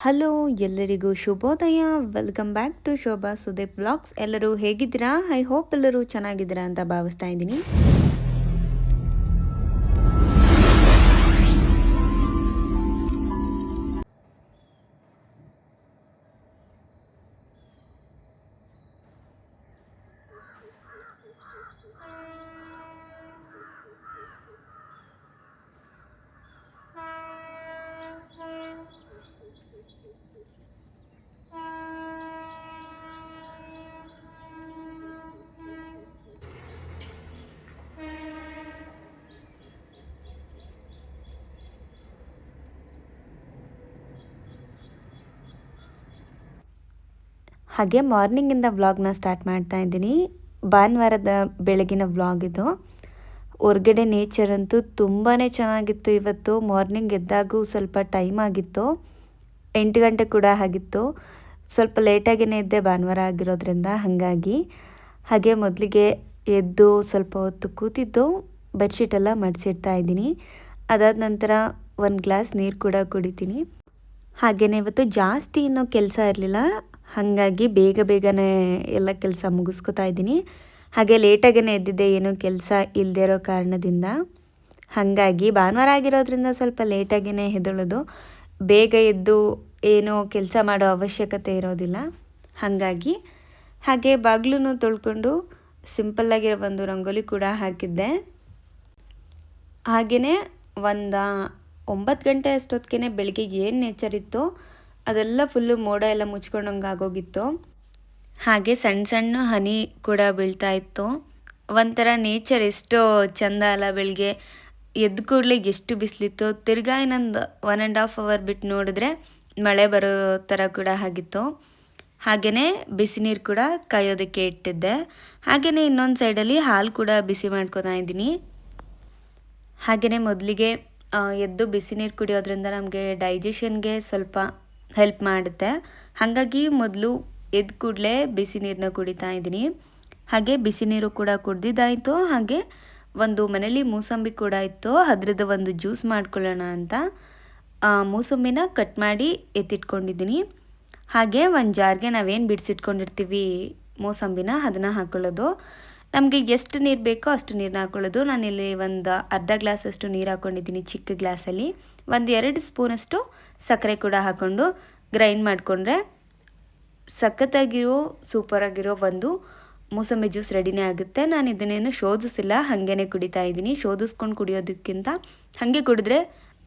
Hello, ಎಲ್ಲರಿಗೂ ಶುಭೋದಯ. Welcome back to Shobha Sudeep blogs ಎಲ್ಲರೂ ಹೇಗಿದ್ದೀರಾ? ಐ ಹೋಪ್ ಎಲ್ಲರೂ ಚೆನ್ನಾಗಿದ್ದೀರಾ ಅಂತ ಭಾವಿಸ್ತಾ ಇದ್ದೀನಿ. ಹಾಗೆ ಮಾರ್ನಿಂಗಿಂದ ವ್ಲಾಗ್ನ ಸ್ಟಾರ್ಟ್ ಮಾಡ್ತಾ ಇದ್ದೀನಿ. ಭಾನುವಾರದ ಬೆಳಗಿನ ವ್ಲಾಗ್ ಇದು. ಹೊರ್ಗಡೆ ನೇಚರ್ ಅಂತೂ ತುಂಬಾ ಚೆನ್ನಾಗಿತ್ತು ಇವತ್ತು. ಮಾರ್ನಿಂಗ್ ಎದ್ದಾಗೂ ಸ್ವಲ್ಪ ಟೈಮ್ ಆಗಿತ್ತು. ಎಂಟು ಗಂಟೆ ಕೂಡ ಆಗಿತ್ತು. ಸ್ವಲ್ಪ ಲೇಟಾಗಿನೇ ಇದ್ದೆ, ಭಾನುವಾರ ಆಗಿರೋದ್ರಿಂದ ಹಾಗಾಗಿ. ಹಾಗೆ ಮೊದಲಿಗೆ ಎದ್ದು ಸ್ವಲ್ಪ ಹೊತ್ತು ಕೂತಿದ್ದು ಬೆಡ್ಶೀಟೆಲ್ಲ ಮಡಿಸಿಡ್ತಾ ಇದ್ದೀನಿ. ಅದಾದ ನಂತರ ಒಂದು ಗ್ಲಾಸ್ ನೀರು ಕೂಡ ಕುಡಿತೀನಿ. ಹಾಗೆಯೇ ಇವತ್ತು ಜಾಸ್ತಿ ಇನ್ನೂ ಕೆಲಸ ಇರಲಿಲ್ಲ. ಹಾಗಾಗಿ ಬೇಗ ಬೇಗನೆ ಎಲ್ಲ ಕೆಲಸ ಮುಗಿಸ್ಕೊತಾ ಇದ್ದೀನಿ. ಹಾಗೆ ಲೇಟಾಗೇ ಎದ್ದಿದ್ದೆ, ಏನೂ ಕೆಲಸ ಇಲ್ಲದೆ ಇರೋ ಕಾರಣದಿಂದ. ಹಾಗಾಗಿ ಭಾನುವಾರ ಆಗಿರೋದ್ರಿಂದ ಸ್ವಲ್ಪ ಲೇಟಾಗೇ ಹೆದಳೋದು ಬೇಗ ಎದ್ದು ಏನೋ ಕೆಲಸ ಮಾಡೋ ಅವಶ್ಯಕತೆ ಇರೋದಿಲ್ಲ. ಹಾಗಾಗಿ ಹಾಗೆ ಬಾಗ್ಲೂ ತೊಳ್ಕೊಂಡು ಸಿಂಪಲ್ಲಾಗಿರೋ ಒಂದು ರಂಗೋಲಿ ಕೂಡ ಹಾಕಿದ್ದೆ. ಹಾಗೆಯೇ ಒಂದು ಒಂಬತ್ತು ಗಂಟೆ ಅಷ್ಟೊತ್ತಿಗೆ ಬೆಳಗ್ಗೆ ಏನು ನೇಚರ್ ಇತ್ತು ಅದೆಲ್ಲ ಫುಲ್ಲು ಮೋಡ ಎಲ್ಲ ಮುಚ್ಕೊಂಡಂಗೆ ಆಗೋಗಿತ್ತು. ಹಾಗೆ ಸಣ್ಣ ಸಣ್ಣ ಹನಿ ಕೂಡ ಬೀಳ್ತಾ ಇತ್ತು. ಒಂಥರ ನೇಚರ್ ಎಷ್ಟೋ ಚಂದ ಅಲ್ಲ ಬೆಳಿಗ್ಗೆ ಎದ್ದು ಕೂಡಲೇ ಎಷ್ಟು ಬಿಸಿಲಿತ್ತು. ತಿರ್ಗಾ ಇನ್ನೊಂದು ಒನ್ ಆ್ಯಂಡ್ ಹಾಫ್ ಅವರ್ ಬಿಟ್ಟು ನೋಡಿದ್ರೆ ಮಳೆ ಬರೋ ಥರ ಕೂಡ ಆಗಿತ್ತು. ಹಾಗೆಯೇ ಬಿಸಿ ನೀರು ಕೂಡ ಕಾಯೋದಕ್ಕೆ ಇಟ್ಟಿದ್ದೆ. ಹಾಗೆಯೇ ಇನ್ನೊಂದು ಸೈಡಲ್ಲಿ ಹಾಲು ಕೂಡ ಬಿಸಿ ಮಾಡ್ಕೊತಾ ಇದ್ದೀನಿ. ಹಾಗೆಯೇ ಮೊದಲಿಗೆ ಎದ್ದು ಬಿಸಿ ನೀರು ಕುಡಿಯೋದ್ರಿಂದ ನಮಗೆ ಡೈಜೆಷನ್ಗೆ ಸ್ವಲ್ಪ ಹೆಲ್ಪ್ ಮಾಡುತ್ತೆ. ಹಾಗಾಗಿ ಮೊದಲು ಎದ್ದು ಕೂಡಲೇ ಬಿಸಿ ನೀರನ್ನ ಕುಡಿತಾ ಇದ್ದೀನಿ. ಹಾಗೆ ಬಿಸಿ ನೀರು ಕೂಡ ಕುಡ್ದಿದ್ದಾಯಿತು. ಹಾಗೆ ಒಂದು ಮನೇಲಿ ಮೂಸಂಬಿ ಕೂಡ ಇತ್ತು. ಅದ್ರದ್ದು ಒಂದು ಜ್ಯೂಸ್ ಮಾಡ್ಕೊಳ್ಳೋಣ ಅಂತ ಮೂಸಂಬಿನ ಕಟ್ ಮಾಡಿ ಎತ್ತಿಟ್ಕೊಂಡಿದ್ದೀನಿ. ಹಾಗೆ ಒಂದು ಜಾರ್ಗೆ ನಾವೇನು ಬಿಡಿಸಿಟ್ಕೊಂಡಿರ್ತೀವಿ ಮೂಸಂಬಿನ, ಅದನ್ನು ಹಾಕ್ಕೊಳ್ಳೋದು ನಮಗೆ ಎಷ್ಟು ನೀರು ಬೇಕೋ ಅಷ್ಟು ನೀರನ್ನ ಹಾಕ್ಕೊಳ್ಳೋದು ನಾನಿಲ್ಲಿ ಒಂದು ಅರ್ಧ ಗ್ಲಾಸಷ್ಟು ನೀರು ಹಾಕ್ಕೊಂಡಿದ್ದೀನಿ ಚಿಕ್ಕ ಗ್ಲಾಸಲ್ಲಿ. ಒಂದು ಎರಡು ಸ್ಪೂನಷ್ಟು ಸಕ್ಕರೆ ಕೂಡ ಹಾಕ್ಕೊಂಡು ಗ್ರೈಂಡ್ ಮಾಡಿಕೊಂಡ್ರೆ ಸಖತ್ತಾಗಿರೋ, ಸೂಪರಾಗಿರೋ ಒಂದು ಮೂಸಂಬಿ ಜ್ಯೂಸ್ ರೆಡಿನೇ ಆಗುತ್ತೆ. ನಾನು ಇದನ್ನೇನು ಶೋಧಿಸಿಲ್ಲ ಹಾಗೇ ಕುಡಿತಾ ಇದ್ದೀನಿ. ಶೋಧಿಸ್ಕೊಂಡು ಕುಡಿಯೋದಕ್ಕಿಂತ ಹಾಗೆ ಕುಡಿದ್ರೆ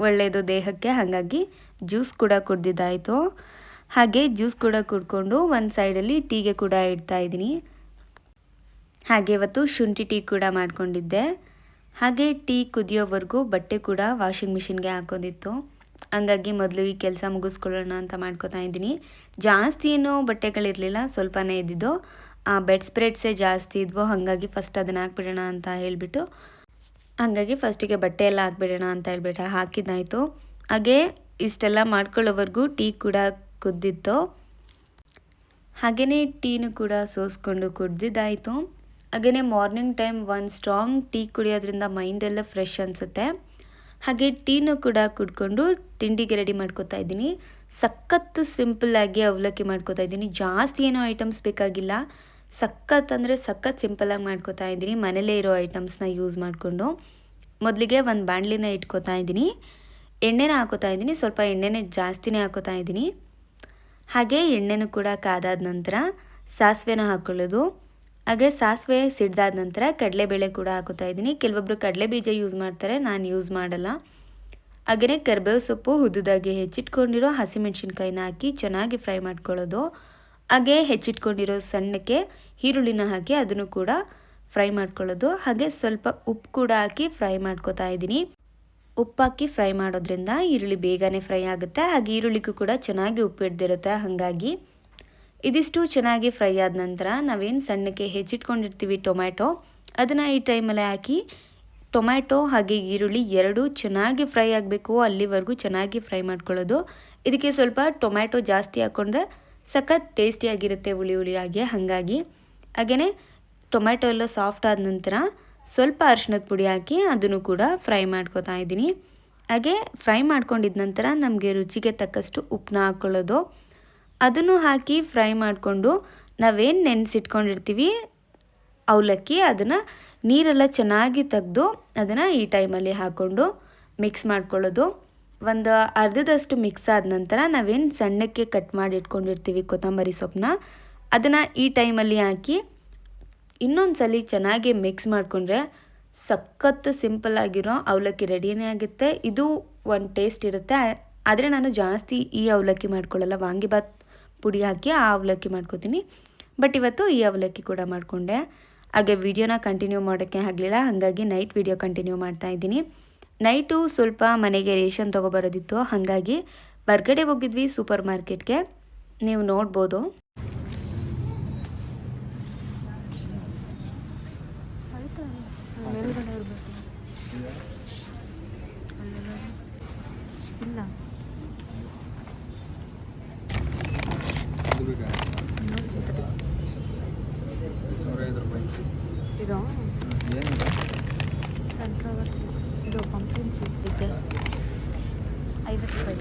ಒಳ್ಳೆಯದು ದೇಹಕ್ಕೆ. ಹಾಗಾಗಿ ಜ್ಯೂಸ್ ಕೂಡ ಕುಡ್ದಿದ್ದಾಯಿತು. ಹಾಗೆ ಜ್ಯೂಸ್ ಕೂಡ ಕುಡ್ಕೊಂಡು ಒಂದು ಸೈಡಲ್ಲಿ ಟೀಗೆ ಕೂಡ ಇಡ್ತಾ ಇದ್ದೀನಿ. ಹಾಗೆ ಇವತ್ತು ಶುಂಠಿ ಟೀ ಕೂಡ ಮಾಡ್ಕೊಂಡಿದ್ದೆ. ಹಾಗೆ ಟೀ ಕುದಿಯೋವರೆಗೂ ಬಟ್ಟೆ ಕೂಡ ವಾಷಿಂಗ್ ಮಿಷಿನ್ಗೆ ಹಾಕೋದಿತ್ತು ಹಂಗಾಗಿ ಮೊದಲು ಈ ಕೆಲಸ ಮುಗಿಸ್ಕೊಳ್ಳೋಣ ಅಂತ ಮಾಡ್ಕೋತಾ ಇದ್ದೀನಿ. ಜಾಸ್ತಿ ಏನೋ ಬಟ್ಟೆಗಳಿರಲಿಲ್ಲ ಸ್ವಲ್ಪನೇ ಇದ್ದಿದ್ದು. ಆ ಬೆಡ್ ಸ್ಪ್ರೆಡ್ಸೇ ಜಾಸ್ತಿ ಇದ್ವು, ಹಾಗಾಗಿ ಫಸ್ಟ್ ಅದನ್ನು ಹಾಕ್ಬಿಡೋಣ ಅಂತ ಹೇಳಿಬಿಟ್ಟು. ಹಾಗಾಗಿ ಫಸ್ಟಿಗೆ ಬಟ್ಟೆ ಎಲ್ಲ ಹಾಕ್ಬಿಡೋಣ ಅಂತ ಹೇಳ್ಬಿಟ್ಟು ಹಾಕಿದ್ದಾಯಿತು. ಹಾಗೆ ಇಷ್ಟೆಲ್ಲ ಮಾಡ್ಕೊಳ್ಳೋವರೆಗೂ ಟೀ ಕೂಡ ಕುದ್ದಿತ್ತು. ಹಾಗೆಯೇ ಟೀನು ಕೂಡ ಸೋಸ್ಕೊಂಡು ಕುಡ್ದಿದ್ದಾಯಿತು. ಹಾಗೆಯೇ ಮಾರ್ನಿಂಗ್ ಟೈಮ್ ಒಂದು ಸ್ಟ್ರಾಂಗ್ ಟೀ ಕುಡಿಯೋದ್ರಿಂದ ಮೈಂಡೆಲ್ಲ ಫ್ರೆಶ್ ಅನಿಸುತ್ತೆ. ಹಾಗೆ ಟೀನೂ ಕೂಡ ಕುಡ್ಕೊಂಡು ತಿಂಡಿಗೆ ರೆಡಿ ಮಾಡ್ಕೋತಾ ಇದ್ದೀನಿ. ಸಖತ್ತು ಸಿಂಪಲ್ಲಾಗಿ ಅವಲಕ್ಕಿ ಮಾಡ್ಕೋತಾ ಇದ್ದೀನಿ. ಜಾಸ್ತಿ ಏನೋ ಐಟಮ್ಸ್ ಬೇಕಾಗಿಲ್ಲ. ಸಖತ್ ಅಂದರೆ ಸಖತ್ ಸಿಂಪಲ್ಲಾಗಿ ಮಾಡ್ಕೋತಾ ಇದ್ದೀನಿ. ಮನೇಲೇ ಇರೋ ಐಟಮ್ಸ್ನ ಯೂಸ್ ಮಾಡಿಕೊಂಡು. ಮೊದಲಿಗೆ ಒಂದು ಬಾಣಲಿನ ಇಟ್ಕೋತಾ ಇದ್ದೀನಿ. ಎಣ್ಣೆನ ಹಾಕೋತಾ ಇದ್ದೀನಿ. ಸ್ವಲ್ಪ ಎಣ್ಣೆನೇ ಜಾಸ್ತಿನೇ ಹಾಕೋತಾ ಇದ್ದೀನಿ. ಹಾಗೆ ಎಣ್ಣೆನೂ ಕೂಡ ಕಾದಾದ ನಂತರ ಸಾಸಿವೆನ ಹಾಕ್ಕೊಳ್ಳೋದು ಹಾಗೆ ಸಾಸಿವೆ ಸಿಡ್ದಾದ ನಂತರ ಕಡಲೆಬೇಳೆ ಕೂಡ ಹಾಕೋತಾ ಇದ್ದೀನಿ. ಕೆಲವೊಬ್ಬರು ಕಡಲೆ ಬೀಜ ಯೂಸ್ ಮಾಡ್ತಾರೆ, ನಾನು ಯೂಸ್ ಮಾಡಲ್ಲ. ಹಾಗೆಯೇ ಕರ್ಬೇವು ಸೊಪ್ಪು ಹುದ್ದುದಾಗಿ ಹೆಚ್ಚಿಟ್ಕೊಂಡಿರೋ ಹಸಿಮೆಣ್ಸಿನ್ಕಾಯಿನ ಹಾಕಿ ಚೆನ್ನಾಗಿ ಫ್ರೈ ಮಾಡ್ಕೊಳ್ಳೋದು. ಹಾಗೆ ಹೆಚ್ಚಿಟ್ಕೊಂಡಿರೋ ಸಣ್ಣಕ್ಕೆ ಈರುಳ್ಳಿನ ಹಾಕಿ ಅದನ್ನು ಕೂಡ ಫ್ರೈ ಮಾಡ್ಕೊಳ್ಳೋದು. ಹಾಗೆ ಸ್ವಲ್ಪ ಉಪ್ಪು ಕೂಡ ಹಾಕಿ ಫ್ರೈ ಮಾಡ್ಕೋತಾ ಇದ್ದೀನಿ. ಉಪ್ಪಾಕಿ ಫ್ರೈ ಮಾಡೋದ್ರಿಂದ ಈರುಳ್ಳಿ ಬೇಗನೆ ಫ್ರೈ ಆಗುತ್ತೆ. ಹಾಗೆ ಈರುಳ್ಳಿಗೂ ಕೂಡ ಚೆನ್ನಾಗಿ ಉಪ್ಪು ಹಿಡ್ದಿರುತ್ತೆ. ಹಾಗಾಗಿ ಇದಿಷ್ಟು ಚೆನ್ನಾಗಿ ಫ್ರೈ ಆದ ನಂತರ ನಾವೇನು ಸಣ್ಣಕ್ಕೆ ಹೆಚ್ಚಿಟ್ಕೊಂಡಿರ್ತೀವಿ ಟೊಮ್ಯಾಟೊ, ಅದನ್ನು ಈ ಟೈಮಲ್ಲೇ ಹಾಕಿ ಟೊಮ್ಯಾಟೊ ಹಾಗೆ ಈರುಳ್ಳಿ ಎರಡೂ ಚೆನ್ನಾಗಿ ಫ್ರೈ ಆಗಬೇಕು, ಅಲ್ಲಿವರೆಗೂ ಚೆನ್ನಾಗಿ ಫ್ರೈ ಮಾಡ್ಕೊಳ್ಳೋದು. ಇದಕ್ಕೆ ಸ್ವಲ್ಪ ಟೊಮ್ಯಾಟೊ ಜಾಸ್ತಿ ಹಾಕ್ಕೊಂಡ್ರೆ ಸಖತ್ ಟೇಸ್ಟಿಯಾಗಿರುತ್ತೆ ಹುಳಿ ಹುಳಿಯಾಗಿ ಹಾಗಾಗಿ ಹಾಗೆಯೇ ಟೊಮ್ಯಾಟೊ ಎಲ್ಲ ಸಾಫ್ಟ್ ಆದ ನಂತರ ಸ್ವಲ್ಪ ಅರಿಶಿನದ ಪುಡಿ ಹಾಕಿ ಅದನ್ನು ಕೂಡ ಫ್ರೈ ಮಾಡ್ಕೊತಾ ಇದ್ದೀನಿ. ಹಾಗೆ ಫ್ರೈ ಮಾಡ್ಕೊಂಡಿದ ನಂತರ ನಮಗೆ ರುಚಿಗೆ ತಕ್ಕಷ್ಟು ಉಪ್ಪನ್ನ ಹಾಕ್ಕೊಳ್ಳೋದು ಅದನ್ನು ಹಾಕಿ ಫ್ರೈ ಮಾಡಿಕೊಂಡು ನಾವೇನು ನೆನೆಸಿಟ್ಕೊಂಡಿರ್ತೀವಿ, ಅವಲಕ್ಕಿ ಅದನ್ನು ನೀರೆಲ್ಲ ಚೆನ್ನಾಗಿ ತೆಗೆದು ಅದನ್ನು ಈ ಟೈಮಲ್ಲಿ ಹಾಕ್ಕೊಂಡು ಮಿಕ್ಸ್ ಮಾಡ್ಕೊಳ್ಳೋದು. ಒಂದು ಅರ್ಧದಷ್ಟು ಮಿಕ್ಸ್ ಆದ ನಂತರ ನಾವೇನು ಸಣ್ಣಕ್ಕೆ ಕಟ್ ಮಾಡಿ ಇಟ್ಕೊಂಡಿರ್ತೀವಿ ಕೊತ್ತಂಬರಿ ಸೊಪ್ಪನ್ನ ಅದನ್ನು ಈ ಟೈಮಲ್ಲಿ ಹಾಕಿ ಇನ್ನೊಂದು ಸಲ ಚೆನ್ನಾಗಿ ಮಿಕ್ಸ್ ಮಾಡಿಕೊಂಡ್ರೆ ಸಖತ್ ಸಿಂಪಲ್ ಆಗಿರೋ ಅವಲಕ್ಕಿ ರೆಡಿಯೇ ಆಗುತ್ತೆ. ಇದು ಒಂದು ಟೇಸ್ಟ್ ಇರುತ್ತೆ. ಆದರೆ ನಾನು ಜಾಸ್ತಿ ಈ ಅವಲಕ್ಕಿ ಮಾಡ್ಕೊಳ್ಳಲ್ಲ. ವಾಂಗಿಬಾತ್ ಪುಡಿ ಹಾಕಿ ಆ ಅವಲಕ್ಕಿ ಮಾಡ್ಕೋತೀನಿ. ಬಟ್ ಇವತ್ತು ಈ ಅವಲಕ್ಕಿ ಕೂಡ ಮಾಡಿಕೊಂಡೆ. ಹಾಗೆ ವಿಡಿಯೋನ ಕಂಟಿನ್ಯೂ ಮಾಡೋಕ್ಕೆ ಆಗಲಿಲ್ಲ, ಹಾಗಾಗಿ ನೈಟ್ ವಿಡಿಯೋ ಕಂಟಿನ್ಯೂ ಮಾಡ್ತಾ ಇದ್ದೀನಿ. ನೈಟು ಸ್ವಲ್ಪ ಮನೆಗೆ ರೇಷನ್ ತೊಗೊಬರೋದಿತ್ತು, ಹಾಗಾಗಿ ಹೊರ್ಗಡೆ ಹೋಗಿದ್ವಿ ಸೂಪರ್ ಮಾರ್ಕೆಟ್ಗೆ. ನೀವು ನೋಡ್ಬೋದು ಮೇಲ್ಗಡೆ ಇರಬೇಕು ಇಲ್ಲ ಇದು ಬೇಕಾ ನೂರೈದು ರೂಪಾಯಿ ಇದು ಏನಿದೆ ಸನ್ಫ್ಲವರ್ ಸೀಡ್ಸ್ ಇದು ಪಂಪ್ಕಿನ್ ಸೀಡ್ಸ್ ಇದೆ ಐವತ್ತು ರೂಪಾಯಿ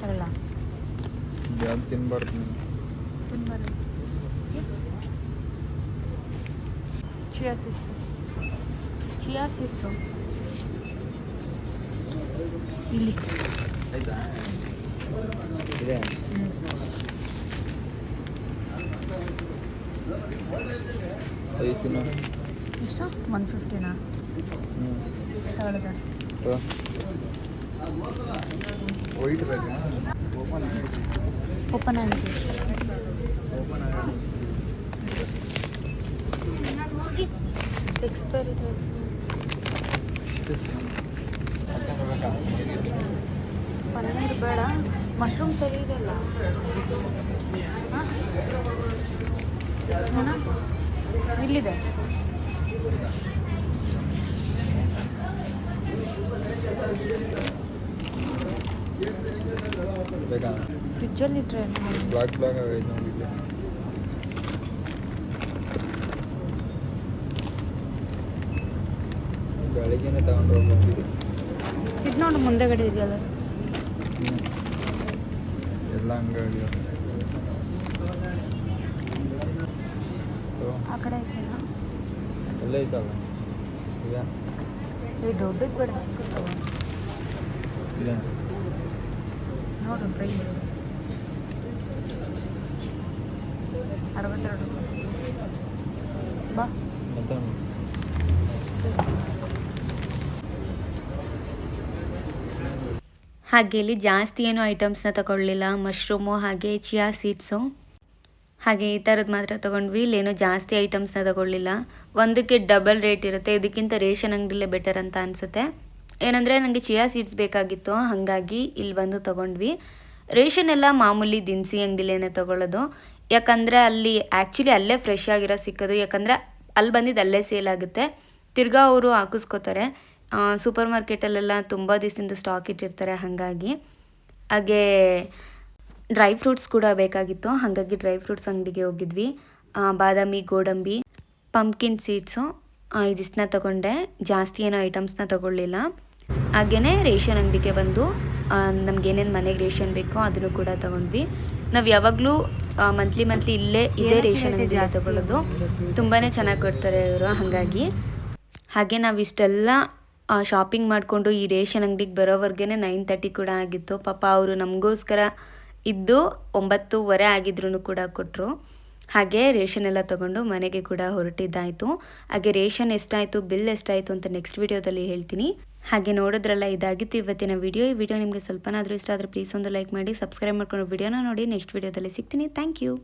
ತಗೊಳ್ಳ ಅದು ತಿನ್ಬಾರ್ದು ನೀನು ತಿನ್ಬಾರ್ದು ಚಿಯಾ ಸೀಡ್ಸು ಚಿಯಾ ಸೀಡ್ಸು ಇಲ್ಲಿ ಆಯ್ತಾ ಇದೆ ಐದು ತಿನ್ನು ಎಷ್ಟು? ಒನ್ ಫಿಫ್ಟಿನಾ ತಗೊಳ್ಳೋದ ವೈಟ್ ಬೇಕಾ ಓಪನ್ ಓಪನ್ ಆಗಿದೆ ಓಪನ್ ಎಕ್ಸ್ಪೈರಿ ಪನ್ನೀರ್ ಬೇಡ. ಮಶ್ರೂಮ್ ಸರಿ ಇದೆಯಲ್ಲ? ಹಾಂ? ಇಲ್ಲಿದೆ. ಫ್ರಿಜ್ಜಲ್ಲಿ ಇಟ್ಟರೆ ಬ್ಲಾಕ್ ಬ್ಲಾಕ್ ಆಗೈತೆ ಬೆಳಗ್ಗೆನೆ ತಗೊಂಡು ಹೋಗ್ಬೇಕು ಇದು ನೋಡು ಮುಂದೆಗಡೆ ಇದೆಯಲ್ಲ. ಎಲ್ಲ ಹಂಗಾಗಿ ಆ ಕಡೆ ಐತೆನಾ ಎಲ್ಲ ಇದ್ದಾವೆ. ಈಗ? ಈ ದೊಡ್ಡದು ಬೇಡ ಚಿಕ್ಕದು. ಇಲ್ಲ ನೋಡು ಪ್ರೈಸ್ ಅರವತ್ತೆರಡು. ರೂಪಾಯಿ ಬಾ. ಮತ್ತೆ? ಹಾಗೆ ಇಲ್ಲಿ ಜಾಸ್ತಿ ಏನು ಐಟಮ್ಸ್ನ ತಗೊಳ್ಳಿಲ್ಲ. ಮಶ್ರೂಮು ಹಾಗೆ ಚಿಯಾ ಸೀಡ್ಸು ಹಾಗೆ ಈ ಥರದ್ದು ಮಾತ್ರ ತೊಗೊಂಡ್ವಿ. ಇಲ್ಲೇನೋ ಜಾಸ್ತಿ ಐಟಮ್ಸ್ನ ತಗೊಳ್ಳಿಲ್ಲ. ಒಂದಕ್ಕೆ ಡಬಲ್ ರೇಟ್ ಇರುತ್ತೆ. ಇದಕ್ಕಿಂತ ರೇಷನ್ ಅಂಗಡಿಲೇ ಬೆಟರ್ ಅಂತ ಅನಿಸುತ್ತೆ. ಏನಂದರೆ ನನಗೆ ಚಿಯಾ ಸೀಡ್ಸ್ ಬೇಕಾಗಿತ್ತು. ಹಾಗಾಗಿ ಇಲ್ಲಿ ಬಂದು ತೊಗೊಂಡ್ವಿ. ರೇಷನ್ ಎಲ್ಲ ಮಾಮೂಲಿ ದಿನಸಿ ಅಂಗಡಿಲೇನೆ ತೊಗೊಳ್ಳೋದು. ಯಾಕಂದರೆ ಅಲ್ಲಿ ಆ್ಯಕ್ಚುಲಿ ಅಲ್ಲೇ ಫ್ರೆಶ್ ಆಗಿರೋ ಸಿಕ್ಕೋದು. ಯಾಕಂದರೆ ಅಲ್ಲಿ ಬಂದಿದ್ದು ಅಲ್ಲೇ ಸೇಲ್ ಆಗುತ್ತೆ. ತಿರ್ಗಾ ಅವರು ಹಾಕಿಸ್ಕೋತಾರೆ. ಸೂಪರ್ ಮಾರ್ಕೆಟಲ್ಲೆಲ್ಲ ತುಂಬ ದಿವಸದಿಂದ ಸ್ಟಾಕ್ ಇಟ್ಟಿರ್ತಾರೆ. ಹಾಗಾಗಿ ಹಾಗೆ ಡ್ರೈ ಫ್ರೂಟ್ಸ್ ಕೂಡ ಬೇಕಾಗಿತ್ತು. ಹಾಗಾಗಿ ಡ್ರೈ ಫ್ರೂಟ್ಸ್ ಅಂಗಡಿಗೆ ಹೋಗಿದ್ವಿ. ಬಾದಾಮಿ ಗೋಡಂಬಿ ಪಂಪ್ಕಿನ್ ಸೀಡ್ಸು ಇದಿಷ್ಟನ್ನ ತಗೊಂಡೆ. ಜಾಸ್ತಿ ಏನೋ ಐಟಮ್ಸ್ನ ತಗೊಳ್ಳಿಲ್ಲ. ಹಾಗೆಯೇ ರೇಷನ್ ಅಂಗಡಿಗೆ ಬಂದು ನಮ್ಗೆ ಏನೇನು ಮನೆಗೆ ರೇಷನ್ ಬೇಕೋ ಅದನ್ನು ಕೂಡ ತಗೊಂಡ್ವಿ. ನಾವು ಯಾವಾಗಲೂ ಮಂತ್ಲಿ ಮಂತ್ಲಿ ಇಲ್ಲೇ ಇದೇ ರೇಷನ್ ಅಂಗಡಿ ತಗೊಳ್ಳೋದು ತುಂಬಾ ಚೆನ್ನಾಗಿ ಕೊಡ್ತಾರೆ ಇವರು ಹಾಗಾಗಿ. ಹಾಗೆ ನಾವು ಇಷ್ಟೆಲ್ಲ ಶಾಪಿಂಗ್ ಮಾಡಿಕೊಂಡು ಈ ರೇಷನ್ ಅಂಗಡಿಗೆ ಬರೋವರೆಗೆ ನೈನ್ ತರ್ಟಿ ಕೂಡ ಆಗಿತ್ತು. ಪಾಪ ಅವರು ನಮಗೋಸ್ಕರ ಇದ್ದು ಒಂಬತ್ತುವರೆ ಆಗಿದ್ರು ಕೂಡ ಕೊಟ್ಟರು ಹಾಗೆ ರೇಷನ್ ಎಲ್ಲ ತಗೊಂಡು ಮನೆಗೆ ಕೂಡ ಹೊರಟಿದ್ದಾಯಿತು. ಹಾಗೆ ರೇಷನ್ ಎಷ್ಟಾಯಿತು, ಬಿಲ್ ಎಷ್ಟಾಯಿತು ಅಂತ ನೆಕ್ಸ್ಟ್ ವಿಡಿಯೋದಲ್ಲಿ ಹೇಳ್ತೀನಿ. ಹಾಗೆ ನೋಡಿದ್ರಲ್ಲ, ಇದಾಗಿತ್ತು ಇವತ್ತಿನ ವಿಡಿಯೋ. ಈ ವಿಡಿಯೋ ನಿಮಗೆ ಸ್ವಲ್ಪನಾದರೂ ಇಷ್ಟ ಆದರೆ ಪ್ಲೀಸ್ ಒಂದು ಲೈಕ್ ಮಾಡಿ ಸಬ್ಸ್ಕ್ರೈಬ್ ಮಾಡ್ಕೊಂಡು ವಿಡಿಯೋನ ನೋಡಿ. ನೆಕ್ಸ್ಟ್ ವಿಡಿಯೋದಲ್ಲಿ ಸಿಗ್ತೀನಿ. Thank you